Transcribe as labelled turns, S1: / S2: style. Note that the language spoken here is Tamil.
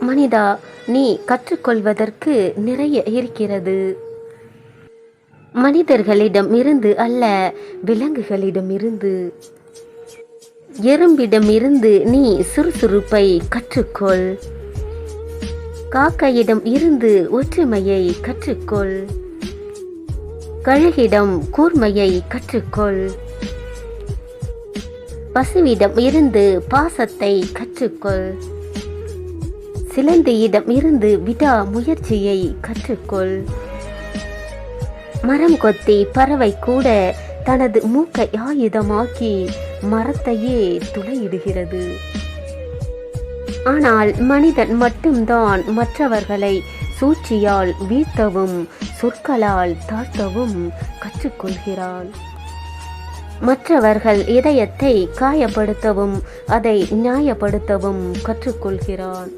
S1: மனிதா நீ கற்றுக்கொள்வதற்கு நிறைய இருக்கிறது. மனிதர்களிடம் இருந்து அல்ல விலங்குகளிடம் இருந்து எறும்பிடம் இருந்து நீ சுறுசுறுப்பை கற்றுக்கொள். காக்கையிடம் இருந்து ஒற்றுமையை கற்றுக்கொள். கழுகிடம் கூர்மையை கற்றுக்கொள். பசுவிடம் இருந்து பாசத்தை கற்றுக்கொள். சிலந்தியிடம் இருந்து விடா முயற்சியை கற்றுக்கொள். மரம் கொத்தி பறவை கூட தனது மூக்கை ஆயுதமாக்கி மரத்தையே துளையிடுகிறது. ஆனால் மனிதன் மட்டும்தான் மற்றவர்களை சூழ்ச்சியால் வீழ்த்தவும் சொற்களால் தாழ்த்தவும் கற்றுக்கொள்கிறான். மற்றவர்கள் இதயத்தை காயப்படுத்தவும் அதை நியாயப்படுத்தவும் கற்றுக்கொள்கிறான்.